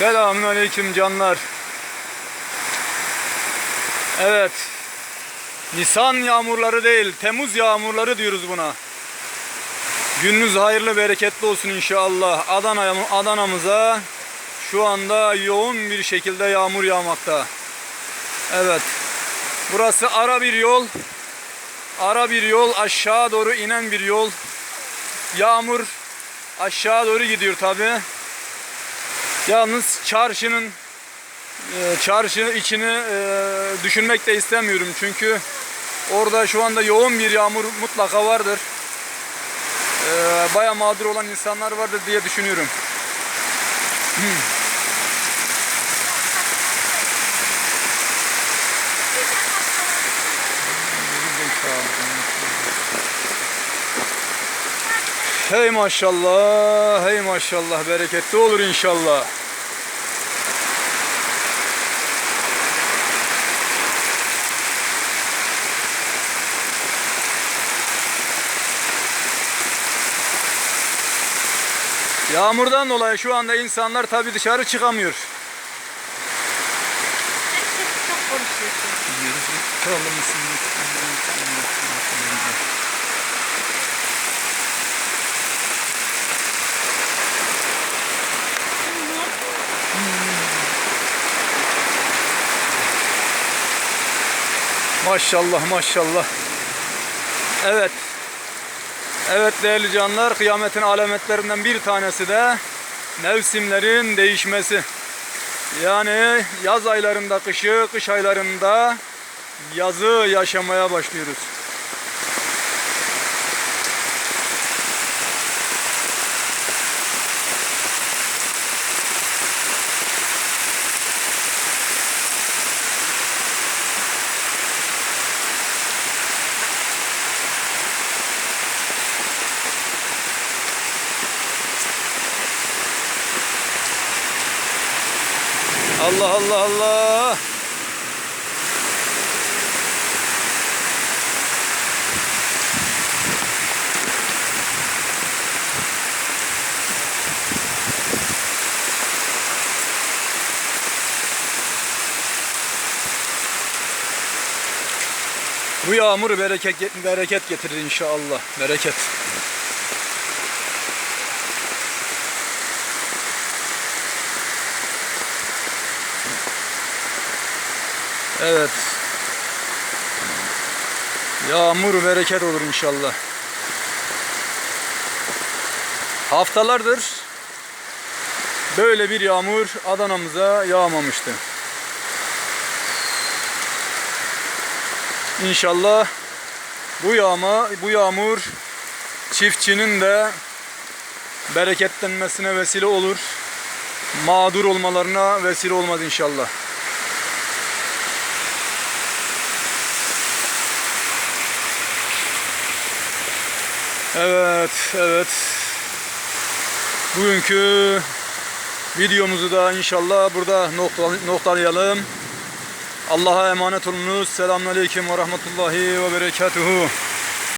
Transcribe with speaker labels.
Speaker 1: Selamünaleyküm canlar. Evet. Nisan yağmurları değil, Temmuz yağmurları diyoruz buna. Gününüz hayırlı, bereketli olsun inşallah. Adana Adana'mıza şu anda yoğun bir şekilde yağmur yağmakta. Evet. Burası ara bir yol. Ara bir yol, aşağı doğru inen bir yol. Yağmur aşağı doğru gidiyor tabi. Yalnız çarşının e, çarşı içini e, düşünmek de istemiyorum çünkü orada şu anda yoğun bir yağmur mutlaka vardır. E, Baya mağdur olan insanlar vardır diye düşünüyorum. Hey maşallah, hey maşallah, bereketli olur inşallah. Yağmurdan dolayı şu anda insanlar tabi dışarı çıkamıyor.
Speaker 2: Çok konuşuyorsun.
Speaker 1: Maşallah maşallah. Evet. Evet değerli canlar kıyametin alametlerinden bir tanesi de mevsimlerin değişmesi. Yani yaz aylarında kışı, kış aylarında yazı yaşamaya başlıyoruz. Allah Allah Allah. Bu yağmur bereket bereket getirir inşallah. Bereket. Evet. Yağmur bereket olur inşallah. Haftalardır böyle bir yağmur Adana'mıza yağmamıştı. İnşallah bu yağma, bu yağmur çiftçinin de bereketlenmesine vesile olur. Mağdur olmalarına vesile olmaz inşallah. Evet, evet. Bugünkü videomuzu da inşallah burada nokta- noktalayalım. Allah'a emanet olunuz. Selamünaleyküm ve rahmetullahi ve berekatuhu.